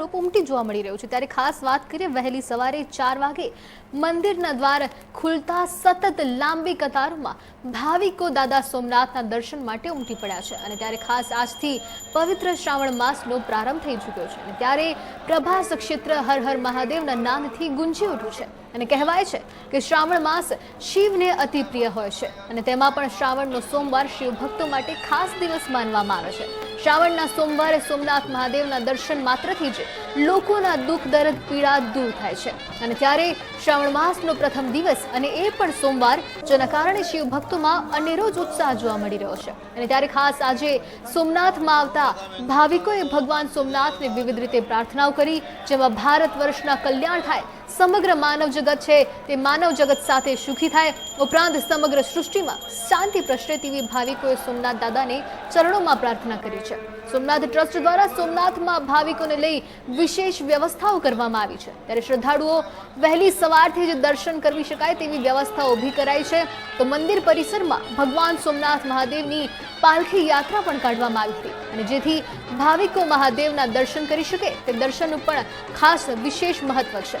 રૂપ ઉમટી જોવા મળી રહ્યું છે. ત્યારે ખાસ વાત કરીએ, વહેલી સવારે ચાર વાગે મંદિરના દ્વાર ખુલતા સતત લાંબી કતારોમાં ભાવિકો દાદા સોમનાથના દર્શન માટે ઉમટી પડ્યા છે અને ત્યારે ખાસ આજથી પવિત્ર શ્રાવણ માસનો પ્રારંભ થઈ ચૂક્યો છે અને ત્યારે પ્રભાસ ક્ષેત્ર હર હર મહાદેવના નામથી ગુંજી ઉઠ્યું છે અને કહેવાય છે કે શ્રાવણ માસ શિવને અતિ પ્રિય હોય છે અને તેમાં પણ શ્રાવણનો સોમવાર શિવ ભક્તો માટે ખાસ દિવસ માનવામાં આવે છે. શ્રાવણના સોમવારે સોમનાથ મહાદેવના દર્શન માત્રથી જ લોકોના દુઃખ, દર્દ, પીડા દૂર થાય છે. અને ત્યારે શ્રાવણ માસનો પ્રથમ દિવસ અને એ પણ સોમવાર, જેના કારણે શિવ ભક્તોમાં અનેરો જ ઉત્સાહ જોવા મળી રહ્યો છે. અને ત્યારે ખાસ આજે સોમનાથમાં આવતા ભાવિકોએ ભગવાન સોમનાથને વિવિધ રીતે પ્રાર્થનાઓ કરી, જેમાં ભારત વર્ષના કલ્યાણ થાય સમગ્ર માનવ જગત છે તે માનવ જગત સાથે સુખી થાય. ઉપરાંત સમગ્ર સૃષ્ટિમાં શાંતિ પ્રસરે તેવી ભાવિકોએ સોમનાથ દાદાને ચરણોમાં પ્રાર્થના કરી છે. સોમનાથ ટ્રસ્ટ દ્વારા સોમનાથમાં ભાવિકોને લઈ વિશેષ વ્યવસ્થાઓ કરવામાં આવી છે. ત્યારે શ્રદ્ધાળુઓ વહેલી સવારથી જ દર્શન કરી શકાય તેવી વ્યવસ્થા ઊભી કરાઈ છે. તો મંદિર પરિસરમાં ભગવાન સોમનાથ મહાદેવની પાલખી યાત્રા પણ કાઢવામાં આવી હતી. અને જેથી ભાવિકો મહાદેવના દર્શન કરી શકે તે દર્શનનું પણ ખાસ વિશેષ મહત્વ છે.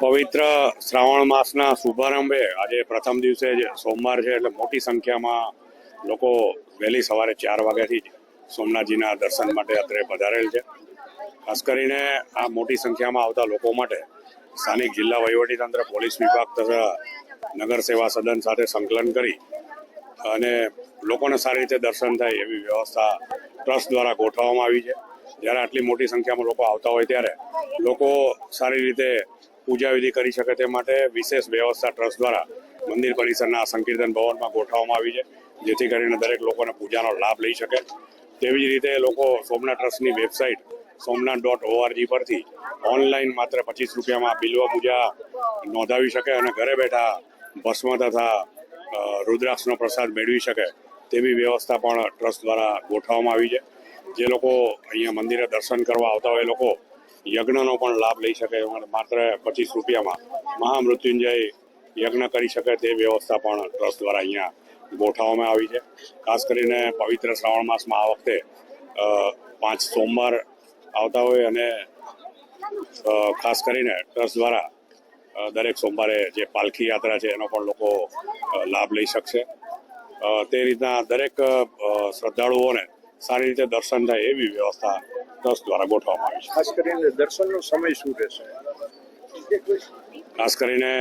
પવિત્ર શ્રાવણ માસના શુભારંભે આજે પ્રથમ દિવસે જ સોમવાર છે એટલે મોટી સંખ્યામાં લોકો વહેલી સવારે ચાર વાગ્યાથી જ સોમનાથજીના દર્શન માટે અત્રે પધારેલ છે. ખાસ કરીને આ મોટી સંખ્યામાં આવતા લોકો માટે સ્થાનિક જિલ્લા વહીવટીતંત્ર, પોલીસ વિભાગ તથા નગર સેવા સદન સાથે સંકલન કરી અને લોકોને સારી રીતે દર્શન થાય એવી વ્યવસ્થા ટ્રસ્ટ દ્વારા ગોઠવવામાં આવી છે. જ્યારે આટલી મોટી સંખ્યામાં લોકો આવતા હોય ત્યારે લોકો સારી રીતે પૂજા વિધિ કરી શકે તે માટે વિશેષ વ્યવસ્થા ટ્રસ્ટ દ્વારા મંદિર પરિસરના સંકીર્તન ભવનમાં ગોઠવવામાં આવી છે, જેથી કરીને દરેક લોકોને પૂજાનો લાભ લઈ શકે. તેવી જ રીતે લોકો સોમનાથ ટ્રસ્ટની વેબસાઇટ સોમનાથ ડોટ ઓઆરજી પરથી ઓનલાઈન માત્ર પચીસ રૂપિયામાં બિલ્વ પૂજા નોંધાવી શકે અને ઘરે બેઠા ભસ્મ તથા રુદ્રાક્ષનો પ્રસાદ મેળવી શકે તેવી વ્યવસ્થા પણ ટ્રસ્ટ દ્વારા ગોઠવવામાં આવી છે. જે લોકો અહીંયા મંદિરે દર્શન કરવા આવતા હોય એ લોકો યજ્ઞનો પણ લાભ લઈ શકે માત્ર પચીસ રૂપિયામાં મહામૃત્યુંજય યજ્ઞ કરી શકે તે વ્યવસ્થા પણ ટ્રસ્ટ દ્વારા અહીંયા ગોઠવવામાં આવી છે. ખાસ કરીને પવિત્ર શ્રાવણ માસમાં આ વખતે પાંચ સોમવાર આવતા હોય અને ખાસ કરીને ટ્રસ્ટ દ્વારા દરેક સોમવારે જે પાલખી યાત્રા છે એનો પણ લોકો લાભ લઈ શકશે. તે રીતના દરેક શ્રદ્ધાળુઓને સારી રીતે દર્શન થાય એવી વ્યવસ્થા ટ્રસ્ટ દ્વારા ગોઠવવામાં આવી છે. ખાસ કરીને દર્શનનો સમય શું રહેશે? ખાસ કરીને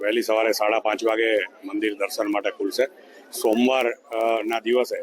વહેલી સવારે સાડા પાંચ વાગે મંદિર દર્શન માટે ખુલશે. સોમવાર ના દિવસે